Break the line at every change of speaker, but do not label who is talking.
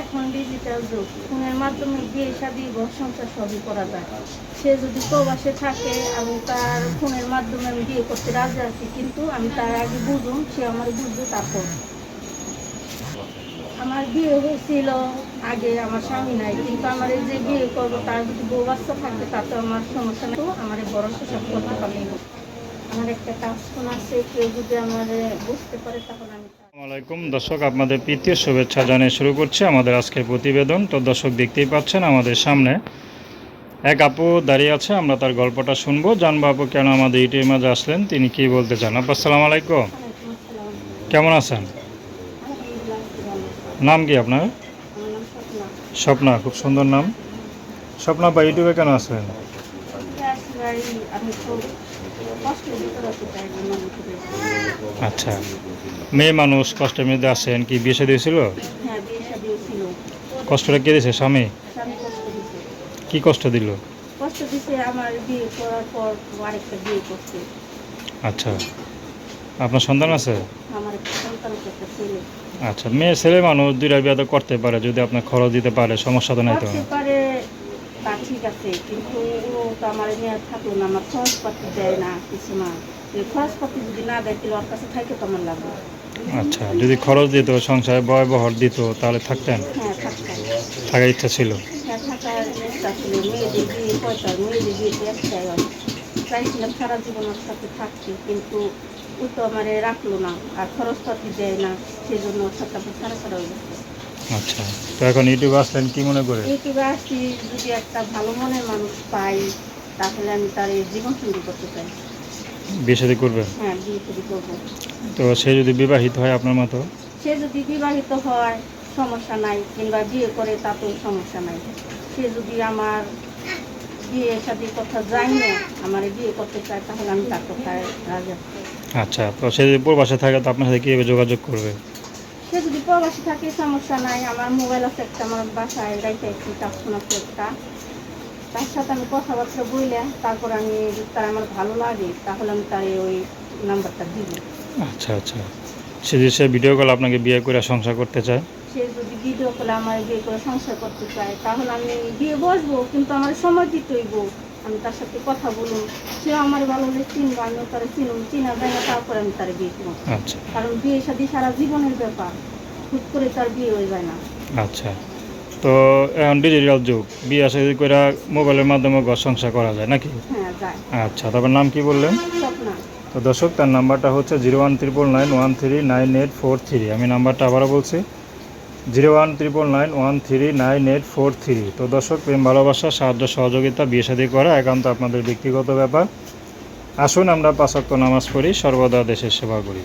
এখন ডিজিটাল যুগ। ফোনের মাধ্যমে বিয়ে ঘর সংসার সবই করা যায়। সে যদি প্রবাসে থাকে, আমি তার ফোনের মাধ্যমে আমি বিয়ে করতে রাজি আছি, কিন্তু আমি তার আগে বুঝুন, সে আমার বুঝবে তারপর। আমার বিয়ে হয়েছিল আগে, আমার স্বামী নাই, কিন্তু আমার এই যে বিয়ে করব, তার যদি বউ বাচ্চা থাকবে তাতে আমার সমস্যা নেই। আমার বড় সব করতে পারবে আমার একটা কাজ আছে, কেউ যদি আমার বুঝতে পারে তখন আমি
আলাইকুম। দর্শক আপনাদের প্রীতীয় শুভেচ্ছা জানিয়ে শুরু করছে আমাদের আজকের প্রতিবেদন। তো দর্শক দেখতেই পাচ্ছেন আমাদের সামনে এক আপু দাঁড়িয়ে আছে আমরা তার গল্পটা শুনব। জানব আপু কেন আমাদের ইউটিউবের মাঝে আসলেন তিনি কি বলতে চান? আপু আসসালাম আলাইকুম। কেমন আছেন। নাম কি আপনার?
স্বপ্না।
খুব সুন্দর নাম? স্বপ্না বা ইউটিউবে কেন আসলেন?
কষ্টের
আচ্ছা। মেয়ে মানুষ কষ্টের মধ্যে আসেন কি বিয়ে হয়েছিল?
হ্যাঁ, বিয়ে শাদিও ছিল।
কষ্টটা কে দিয়েছে স্বামী। কি কষ্ট দিল?
কষ্ট দিছে আমার বিয়ে করার পর আরেকটা বিয়ে করছে।
আচ্ছা। আপনার সন্তান আছে?
আমার সন্তান একটা ছেলে।
আচ্টা মেয়ে ছেলে মানুষ দুইটা বিয়ে তো করতে পারে যদি আপনার খরচ দিতে পারে সমস্যা তো নাই তো।
পারে তা ঠিক আছে কিন্তু ও তো আমার নিয়ে থাকল না আমার খরচপাতি দেয় না কিছু না। খরচপাতি যদি না দেয় তাহলে ওর কাছে থাকে তো আমার লাগবে।
আচ্ছা যদি খরচ দিত সংসারে বয় বহর দিত তাহলে থাকতেন?
হ্যাঁ
থাকার ইচ্ছা ছিল?
হ্যাঁ চাইছিলাম সারা জীবন ওর সাথে থাকতে কিন্তু ও তো আমার রাখল না আর খরচপাতি দেয় না সেই জন্য ওর সাথে সারা সারা হয়ে গেছে।
আচ্ছা তো এখন ইউটিউবে আসলেন কি মনে করে?
ইউটিউবে আসছি যদি একটা ভালো মনের মানুষ পাই তাহলে আমি তার এই জীবন শুরু করতে চাই।
বিয়ে শাদী করবেন?
হ্যাঁ বিয়ে করব।
তো সে যদি বিবাহিত হয় আপনার মতো?
সে যদি বিবাহিত হয় সমস্যা নাই কিংবা বিয়ে করে তাতেও সমস্যা নাই। সে যদি আমার বিয়ে শাদির কথা জানি না আমার বিয়ে করতে চায় তাহলে আমি তার কথায় রাজি।
আচ্ছা তো সে যদি প্রবাসে থাকে তো আপনার সাথে কীভাবে যোগাযোগ করবে?
সে যদি প্রবাসী থাকে সমস্যা নাই। আমার মোবাইল আছে একটা আমার বাসায় রাইতে একটি টাফোন আছে একটা। তার সাথে আমি কথাবার্তা বললে তারপর আমি তার আমার ভালো লাগে তাহলে আমি তার ওই নাম্বারটা দিব
আচ্ছা আচ্ছা। সে যদি সে ভিডিও কল আপনাকে বিয়ে করে সংসার করতে চায়?
সে যদি ভিডিও করে আমার বিয়ে করে সংসার করতে চায় তাহলে আমি বিয়ে বসবো কিন্তু আমার সময় দিতে হইব। আমি তার সাথে কথা বলুন। সে আমার ভালো হলে চিনবো আমিও তারা চিনুন। চিনা যায় না তারপরে আমি তার বিয়ে করব
আচ্ছা।
কারণ বিয়ে সাথে সারা জীবনের ব্যাপার। হুট করে তার বিয়ে হয়ে যায় না।
আচ্ছা। তো এখন ডিজিটাল যুগ বিয়ে শাদী করে মোবাইলের মাধ্যমে ঘর সংসার করা যায় নাকি?
হ্যাঁ
আচ্ছা তারপর নাম কি বললেন? তো দর্শক তার নাম্বারটা হচ্ছে zero one triple nine one three nine eight four three. আমি নাম্বারটা আবারও বলছি zero one triple nine one three nine eight four three. তো দর্শক, প্রেম, ভালোবাসা, সাহায্য, সহযোগিতা, বিয়ে সাদী করা একান্ত আপনাদের ব্যক্তিগত ব্যাপার। আসুন, আমরা পাঁচক্য নামাজ পড়ি, সর্বদা দেশের সেবা করি।